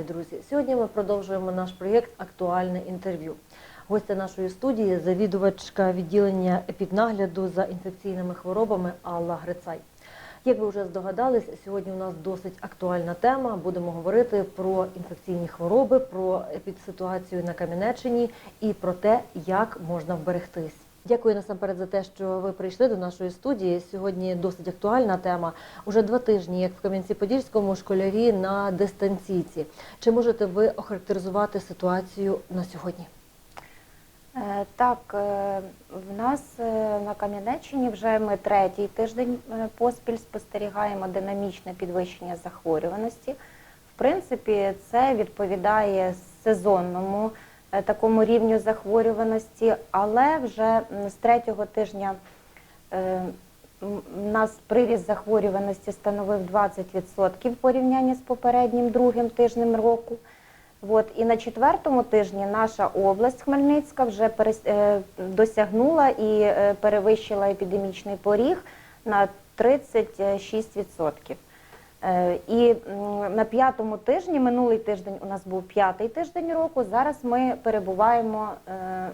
Вітаю, друзі! Сьогодні ми продовжуємо наш проєкт Актуальне інтерв'ю. Гостя нашої студії завідувачка відділення епіднагляду за інфекційними хворобами Алла Грицай. Як ви вже здогадались, сьогодні у нас досить актуальна тема. Будемо говорити про інфекційні хвороби, про епідситуацію на Кам'янеччині і про те, як можна вберегтись. Дякую насамперед за те, що ви прийшли до нашої студії. Сьогодні досить актуальна тема. Уже два тижні, як в Кам'янці-Подільському, школярі на дистанційці. Чи можете ви охарактеризувати ситуацію на сьогодні? Е, Так, е, в нас е, на Кам'янеччині вже ми третій тиждень поспіль спостерігаємо динамічне підвищення захворюваності. В принципі, це відповідає сезонному такому рівню захворюваності, але вже з третього тижня е, у нас приріст захворюваності становив 20% в порівнянні з попереднім другим тижнем року. От, і на четвертому тижні наша область Хмельницька вже перес- е, досягнула і е, перевищила епідемічний поріг на 36%. Е, І на п'ятому тижні, минулий тиждень у нас був п'ятий тиждень року, зараз ми перебуваємо е,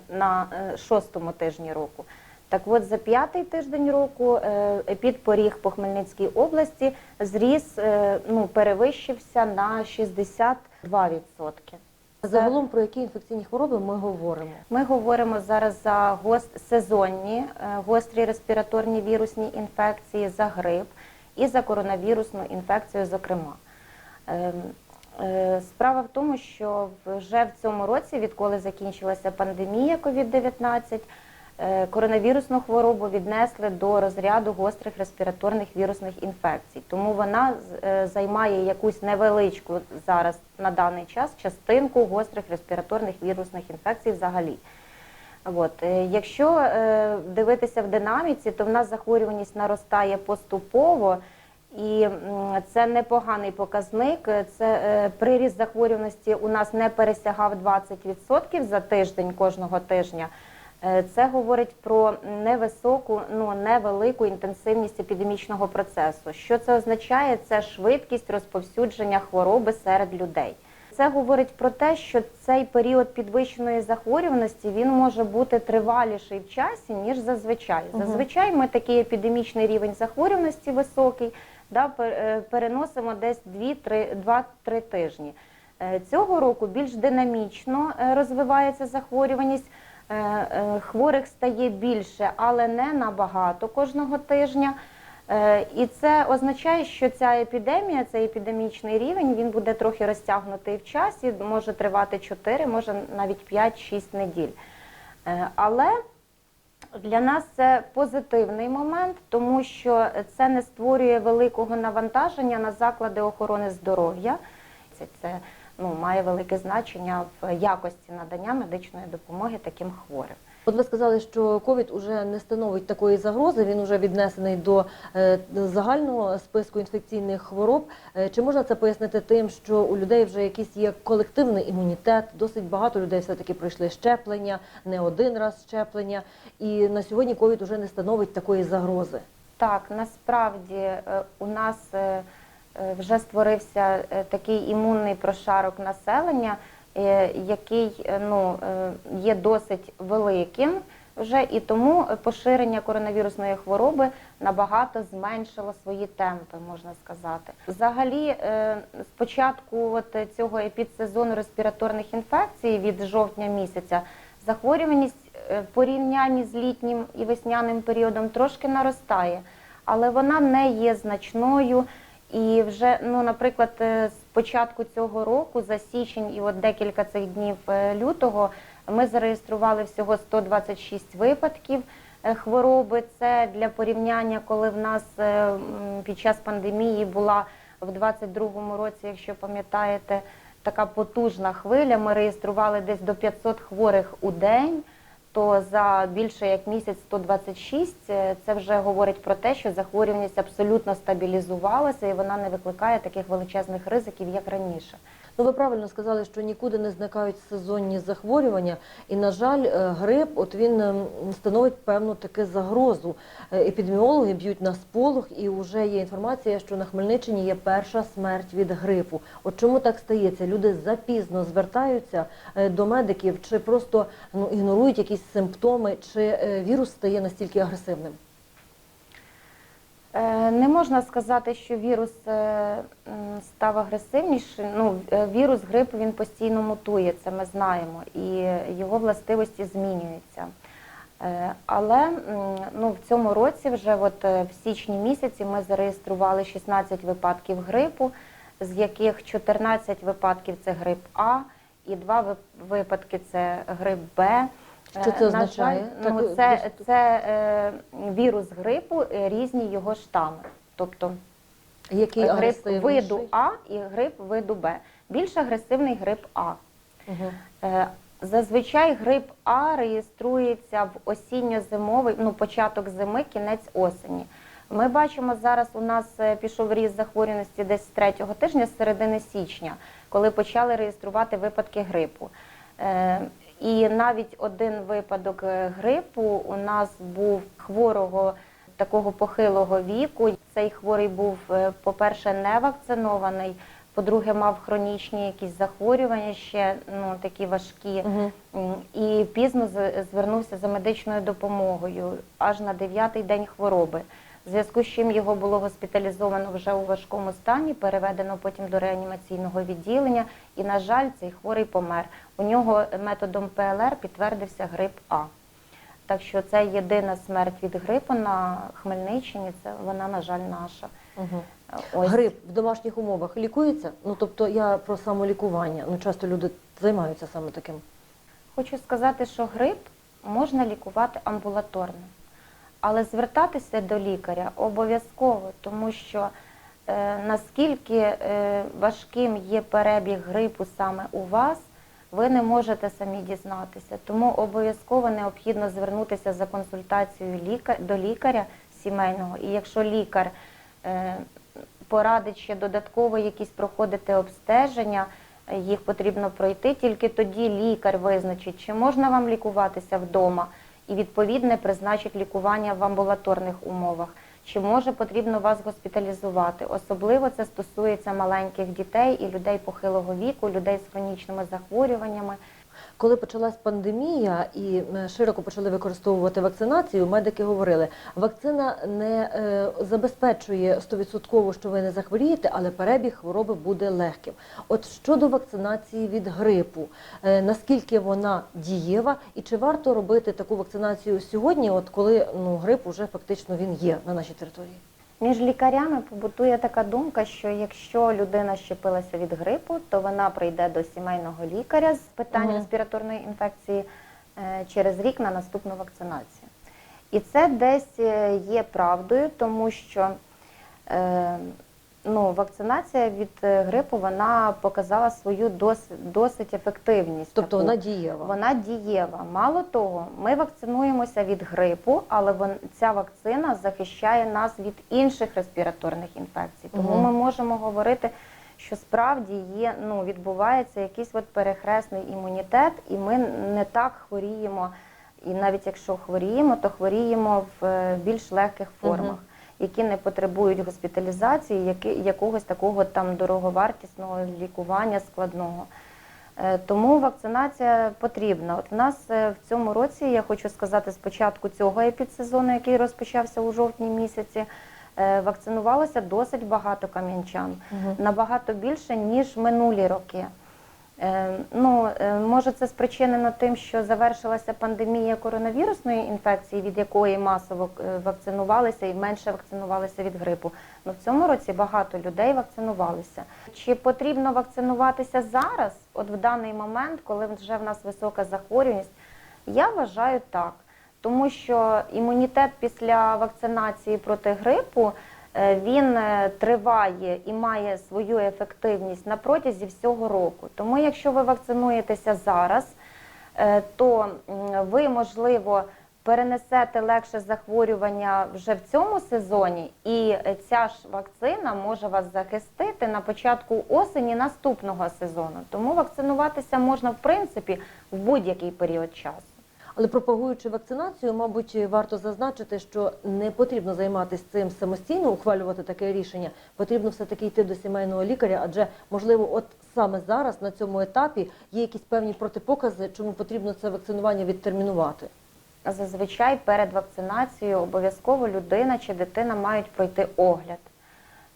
на е, шостому тижні року. Так от за п'ятий тиждень року епідпоріг по Хмельницькій області зріс, ну, перевищився на 62%. Загалом про які інфекційні хвороби ми говоримо? Ми говоримо зараз за гост... сезонні гострі респіраторні вірусні інфекції, за грип і за коронавірусну інфекцію, зокрема. Ем, е, Справа в тому, що вже в цьому році, відколи закінчилася пандемія COVID-19, е, коронавірусну хворобу віднесли до розряду гострих респіраторних вірусних інфекцій. Тому вона е, займає якусь невеличку зараз на даний час частинку гострих респіраторних вірусних інфекцій взагалі. От. е, Якщо е, дивитися в динаміці, то в нас захворюваність наростає поступово, і це непоганий показник. Це е, приріст захворюваності у нас не пересягав 20% за тиждень кожного тижня. Це говорить про невисоку, ну невелику інтенсивність епідемічного процесу. Що це означає? Це швидкість розповсюдження хвороби серед людей. Це говорить про те, що цей період підвищеної захворюваності він може бути триваліший в часі ніж зазвичай. Зазвичай ми такий епідемічний рівень захворюваності високий, да, е, переносимо десь 2-3 тижні. Е, Цього року більш динамічно е, розвивається захворюваність. Хворих стає більше, але не набагато кожного тижня. Е, І це означає, що ця епідемія, цей епідемічний рівень, він буде трохи розтягнутий в часі, може тривати 4, може навіть 5-6 неділь. Е, Але для нас це позитивний момент, тому що це не створює великого навантаження на заклади охорони здоров'я. Це, це ну, має велике значення в якості надання медичної допомоги таким хворим. От ви сказали, що ковід уже не становить такої загрози, він уже віднесений до е, загального списку інфекційних хвороб. Е, Чи можна це пояснити тим, що у людей вже якийсь є колективний імунітет? Досить багато людей все-таки пройшли щеплення, не один раз щеплення, і на сьогодні ковід уже не становить такої загрози. Так, насправді е, у нас вже створився такий імунний прошарок населення, який е, ну, е, є досить великим вже, і тому поширення коронавірусної хвороби набагато зменшило свої темпи, можна сказати. Взагалі, е, з початку от цього епідсезону респіраторних інфекцій від жовтня місяця захворюваність е, в порівнянні з літнім і весняним періодом трошки наростає, але вона не є значною. І вже, ну, наприклад, е, з початку цього року, за січень і от декілька цих днів е, лютого, ми зареєстрували всього 126 випадків е, хвороби. Це для порівняння, коли в нас е, під час пандемії була в 22-му році, якщо пам'ятаєте, така потужна хвиля. Ми реєстрували десь до 500 хворих у день. То за більше як місяць 126 е, це вже говорить про те, що захворюваність абсолютно стабілізувалася і вона не викликає таких величезних ризиків, як раніше. Ну, ви правильно сказали, що нікуди не зникають сезонні захворювання, і на жаль, е, грип, от він ем, становить певну таки загрозу. Е, Епідеміологи б'ють на сполох, і вже є інформація, що на Хмельниччині є перша смерть від грипу. От чому так стається? Люди запізно звертаються е, до медиків, чи просто ну, ігнорують якісь симптоми, чи вірус стає настільки агресивним? Е, Не можна сказати, що вірус е, став агресивнішим. Ну, е, вірус грипу він постійно мутує, це ми знаємо, і його властивості змінюються. Але ну, в цьому році, вже от в січні місяці, ми зареєстрували 16 випадків грипу, з яких 14 випадків це грип А, і 2 випадки це грип Б. Що це Е, на означає? жаль, ну, це, це е, вірус грипу, е, різні його штами. Тобто Який грип виду А і грип виду Б. Більш агресивний грип А. Угу. Е, Зазвичай грип А реєструється в осінньо-зимовий, ну початок зими, кінець осені. Ми бачимо зараз у нас е, пішов ріст захворюваності десь з третього тижня, з середини січня, коли почали реєструвати випадки грипу. Е, І навіть один випадок е, грипу у нас був хворого такого похилого віку. Цей хворий був, е, по-перше, не вакцинований, по-друге, мав хронічні якісь захворювання ще ну, такі важкі. Угу. І пізно звернувся за медичною допомогою аж на дев'ятий день хвороби. В зв'язку з чим його було госпіталізовано вже у важкому стані, переведено потім до реанімаційного відділення. І, на жаль, цей хворий помер. У нього методом ПЛР підтвердився грип А. Так що це єдина смерть від грипу на Хмельниччині. Це вона, на жаль, наша. Угу. Ось. Грип в домашніх умовах лікується? Ну тобто я про самолікування. Ну часто люди займаються саме таким. Хочу сказати, що грип можна лікувати амбулаторно, але звертатися до лікаря обов'язково, тому що е, наскільки е, важким є перебіг грипу саме у вас, ви не можете самі дізнатися. Тому обов'язково необхідно звернутися за консультацією ліка- до лікаря сімейного. І якщо лікар е, порадить ще додатково якісь проходити обстеження, їх потрібно пройти, тільки тоді лікар визначить, чи можна вам лікуватися вдома, і відповідне призначить лікування в амбулаторних умовах. Чи може потрібно вас госпіталізувати? Особливо це стосується маленьких дітей і людей похилого віку, людей з хронічними захворюваннями. Коли почалась пандемія і е, широко почали використовувати вакцинацію, медики говорили, вакцина не е, забезпечує 100% що ви не захворієте, але перебіг хвороби буде легким. От щодо вакцинації від грипу, е, наскільки вона дієва, і чи варто робити таку вакцинацію сьогодні, от коли ну грип уже фактично він є на нашій території? Між лікарями побутує така думка, що якщо людина щепилася від грипу, то вона прийде до сімейного лікаря з питань Мгм. респіраторної інфекції е, через рік на наступну вакцинацію. І це десь е, є правдою, тому що е, ну, вакцинація від е, грипу вона показала свою досить, досить ефективність. Тобто таку. вона дієва. Вона дієва. Мало того, ми вакцинуємося від грипу, але вон, ця вакцина захищає нас від інших респіраторних інфекцій. Тому Мгм. ми можемо говорити, що справді є, ну, відбувається якийсь от перехресний імунітет, і ми не так хворіємо. І навіть якщо хворіємо, то хворіємо в е, більш легких формах. Мгм. Які не потребують госпіталізації, які, якогось такого там дороговартісного лікування складного. Е, Тому вакцинація потрібна. От в нас е, в цьому році, я хочу сказати, з початку цього епідсезону, який розпочався у жовтні місяці, е, вакцинувалося досить багато кам'янчан, Мгм. набагато більше, ніж минулі роки. Е, Ну, е, може, це спричинено тим, що завершилася пандемія коронавірусної інфекції, від якої масово е, вакцинувалися і менше вакцинувалися від грипу. Ну, в цьому році багато людей вакцинувалися. Чи потрібно вакцинуватися зараз, от в даний момент, коли вже в нас висока захворюваність? Я вважаю так, тому що імунітет після вакцинації проти грипу він е, триває і має свою ефективність на протязі всього року. Тому, якщо ви вакцинуєтеся зараз, е, то ви, можливо, перенесете легше захворювання вже в цьому сезоні, і е, ця ж вакцина може вас захистити на початку осені наступного сезону. Тому вакцинуватися можна в принципі в будь-який період часу. Але пропагуючи вакцинацію, мабуть, варто зазначити, що не потрібно займатися цим самостійно, ухвалювати таке рішення. Потрібно все-таки йти до сімейного лікаря, адже можливо, от саме зараз на цьому етапі є якісь певні протипокази, чому потрібно це вакцинування відтермінувати. Зазвичай перед вакцинацією обов'язково людина чи дитина мають пройти огляд.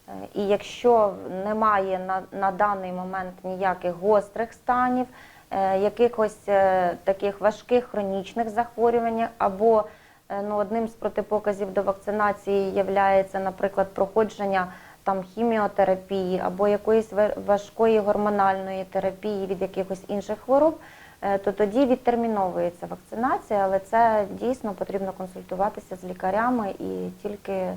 Е, І якщо немає на, на даний момент ніяких гострих станів, якихось е, таких важких хронічних захворювань, або е, ну, одним з протипоказів до вакцинації є, наприклад, проходження там хіміотерапії або якоїсь ва- важкої гормональної терапії від якихось інших хвороб, е, то тоді відтерміновується вакцинація, але це дійсно потрібно консультуватися з лікарями і тільки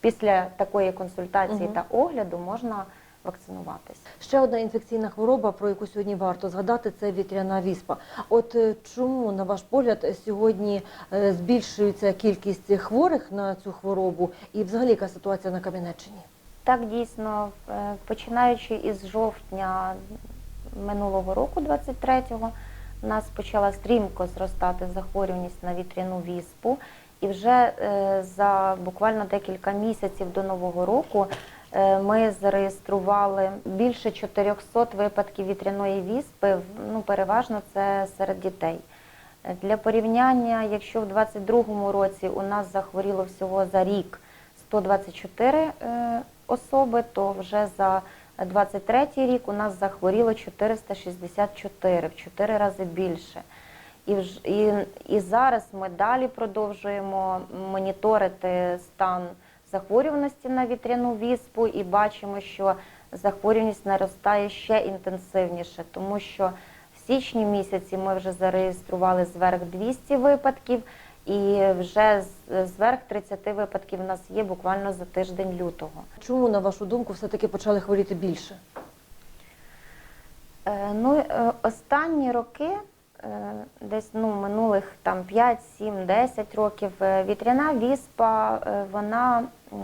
після такої консультації Мгм. та огляду можна вакцинуватися. Ще одна інфекційна хвороба, про яку сьогодні варто згадати, це вітряна віспа. От е, чому, на ваш погляд, сьогодні е, збільшується кількість хворих на цю хворобу, і взагалі яка ситуація на Кам'янеччині? Так дійсно, е, починаючи із жовтня минулого року, 23-го, у нас почала стрімко зростати захворюваність на вітряну віспу. І вже за буквально декілька місяців до Нового року ми зареєстрували більше 400 випадків вітряної віспи, ну, переважно це серед дітей. Е, Для порівняння, якщо в 22-му році у нас захворіло всього за рік 124 е, особи, то вже за 23-й рік у нас захворіло 464, в 4 рази більше. І, і, і зараз ми далі продовжуємо моніторити стан захворюваності на вітряну віспу і бачимо, що захворюваність наростає ще інтенсивніше, тому що в січні місяці ми вже зареєстрували зверх 200 випадків, і вже зверх 30 випадків у нас є буквально за тиждень лютого. Чому, на вашу думку, все-таки почали хворіти більше? Е, Ну, е, останні роки, е, десь ну, минулих там 5, 7, 10 років, вітряна віспа, вона м,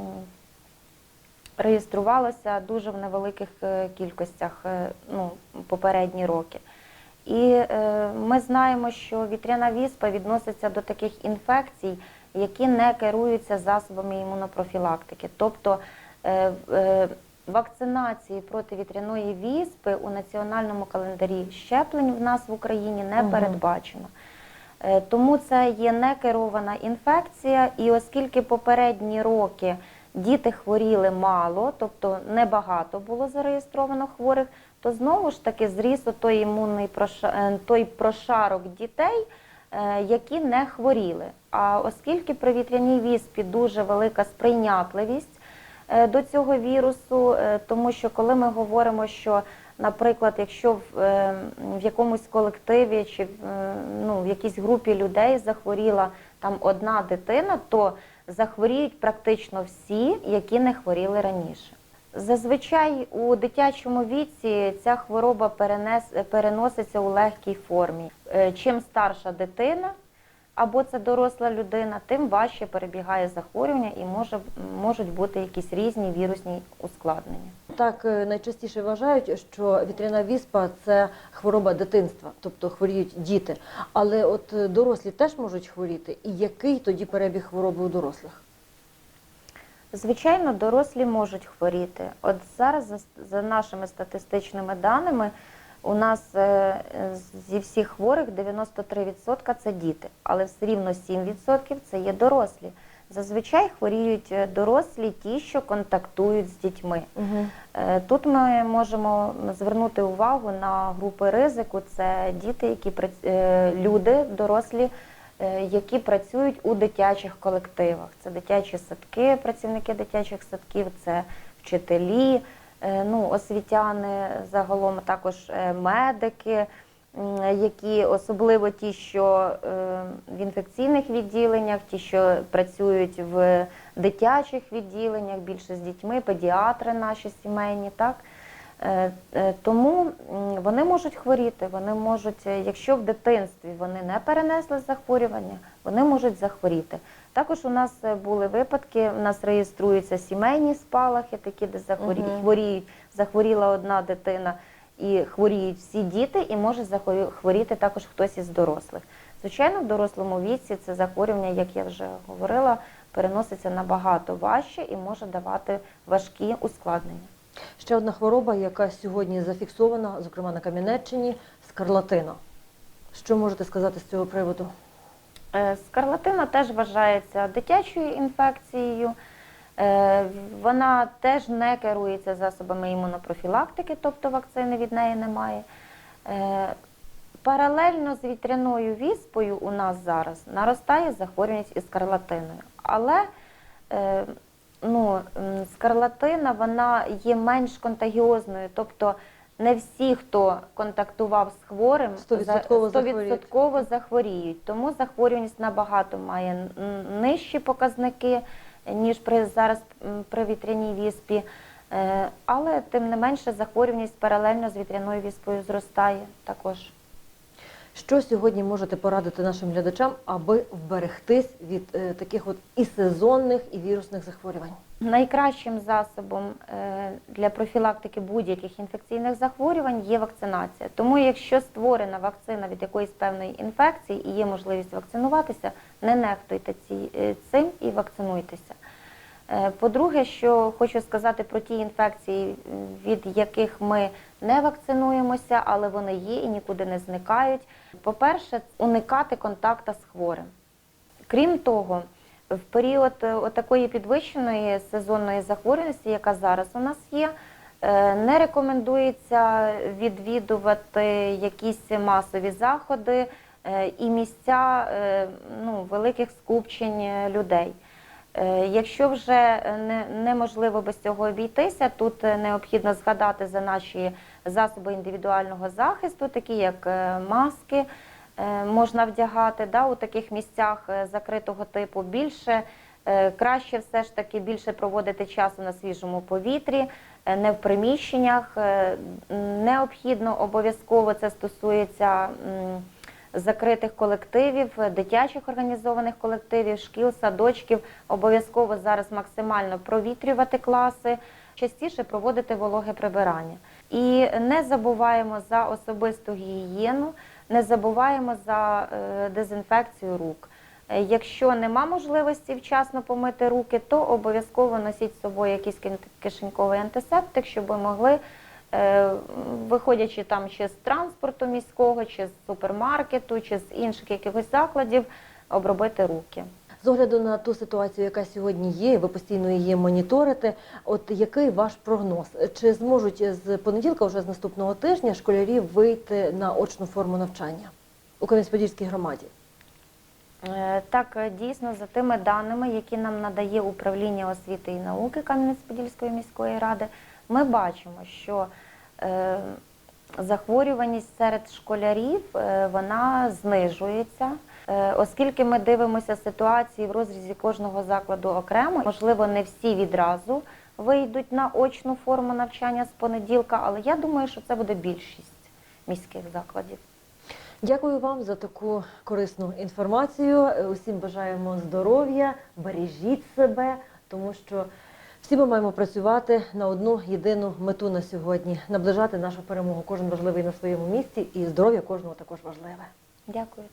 реєструвалася дуже в невеликих е, кількостях е, ну, попередні роки. І е, ми знаємо, що вітряна віспа відноситься до таких інфекцій, які не керуються засобами імунопрофілактики. Тобто е, е, вакцинації проти вітряної віспи у національному календарі щеплень в нас в Україні не передбачено. Е, Тому це є некерована інфекція, і оскільки попередні роки діти хворіли мало, тобто небагато було зареєстровано хворих, то знову ж таки зріс той імунний е, той прошарок дітей, е, які не хворіли. А оскільки при вітряній віспі дуже велика сприйнятливість до цього вірусу, тому що коли ми говоримо, що Наприклад, якщо в, е, в якомусь колективі чи е, ну, в якійсь групі людей захворіла там одна дитина, то захворіють практично всі, які не хворіли раніше. Зазвичай у дитячому віці ця хвороба перенес, переноситься у легкій формі. Е, Чим старша дитина або це доросла людина, тим важче перебігає захворювання і може, можуть бути якісь різні вірусні ускладнення. Так е, найчастіше вважають, що вітряна віспа це хвороба дитинства, тобто хворіють діти. Але от е, дорослі теж можуть хворіти. І який тоді перебіг хвороби у дорослих? Звичайно, дорослі можуть хворіти. От зараз, за, нашими статистичними даними, у нас е, зі всіх хворих 93% це діти, але все рівно 7% це є дорослі. Зазвичай хворіють е, дорослі ті, що контактують з дітьми. Угу. Тут ми можемо звернути увагу на групи ризику. Це діти, які е, люди, дорослі, які працюють у дитячих колективах. Це дитячі садки, працівники дитячих садків, це вчителі, ну, освітяни, загалом також медики, які особливо ті, що е, в інфекційних відділеннях, ті, що працюють в дитячих відділеннях, більше з дітьми, педіатри наші сімейні, так. Е, е, Тому вони можуть хворіти, вони можуть, якщо в дитинстві вони не перенесли захворювання, вони можуть захворіти. Також у нас були випадки, у нас реєструються сімейні спалахи, такі, де захворі... Мгм. хворіють, захворіла одна дитина і хворіють всі діти, і може хворіти також хтось із дорослих. Звичайно, в дорослому віці це захворювання, як я вже говорила, переноситься набагато важче і може давати важкі ускладнення. Ще одна хвороба, яка сьогодні зафіксована, зокрема на Кам'янеччині, скарлатина. Що можете сказати з цього приводу? Е, Скарлатина теж вважається дитячою інфекцією. Е, Вона теж не керується засобами імунопрофілактики, тобто вакцини від неї немає. Е, Паралельно з вітряною віспою у нас зараз наростає захворюваність із скарлатиною. Але е, ну, скарлатина вона є менш контагіозною, тобто не всі, хто контактував з хворим, Стовідсотково за- захворіють. стовідсотково захворіють. Тому захворюваність набагато має нижчі показники, ніж при зараз при вітряній віспі. Е, Але тим не менше захворюваність паралельно з вітряною віспою зростає також. Що сьогодні можете порадити нашим глядачам, аби вберегтись від е, таких от і сезонних, і вірусних захворювань? Найкращим засобом е, для профілактики будь-яких інфекційних захворювань є вакцинація. Тому, якщо створена вакцина від якоїсь певної інфекції і є можливість вакцинуватися, не нехтуйте е, цим і вакцинуйтеся. Е, По-друге, що хочу сказати про ті інфекції, від яких ми не вакцинуємося, але вони є і нікуди не зникають. По-перше, уникати контакту з хворим. Крім того, в період е, такої підвищеної сезонної захворюваності, яка зараз у нас є, не рекомендується відвідувати якісь масові заходи і місця е, ну, великих скупчень е, людей. Е, Якщо вже неможливо без цього обійтися, тут е, необхідно згадати за наші засоби індивідуального захисту, такі як е, маски, е, можна вдягати да, у таких місцях е, закритого типу. Більше е, краще все ж таки більше проводити часу на свіжому повітрі, е, не в приміщеннях. Е, Необхідно обов'язково це стосується. Закритих колективів, дитячих організованих колективів, шкіл, садочків. Обов'язково зараз максимально провітрювати класи, частіше проводити вологе прибирання. І не забуваємо за особисту гігієну, не забуваємо за е, дезінфекцію рук. Якщо нема можливості вчасно помити руки, то обов'язково носіть з собою якийсь кишеньковий антисептик, щоб ви могли виходячи там чи з транспорту міського, чи з супермаркету, чи з інших якихось закладів, обробити руки. З огляду на ту ситуацію, яка сьогодні є, ви постійно її моніторите. От який ваш прогноз? Чи зможуть з понеділка, вже з наступного тижня, школярі вийти на очну форму навчання у Кам'янець-Подільській громаді? Е, Так, е, дійсно, за тими даними, які нам надає управління освіти і науки Кам'янець-Подільської міської ради, ми бачимо, що е, захворюваність серед школярів е, вона знижується. Е, Оскільки ми дивимося ситуації в розрізі кожного закладу окремо, можливо, не всі відразу вийдуть на очну форму навчання з понеділка, але я думаю, що це буде більшість міських закладів. Дякую вам за таку корисну інформацію. Усім бажаємо здоров'я, бережіть себе, тому що всі ми маємо працювати на одну єдину мету на сьогодні наближати нашу перемогу. Кожен важливий на своєму місці, і здоров'я кожного також важливе. Дякую.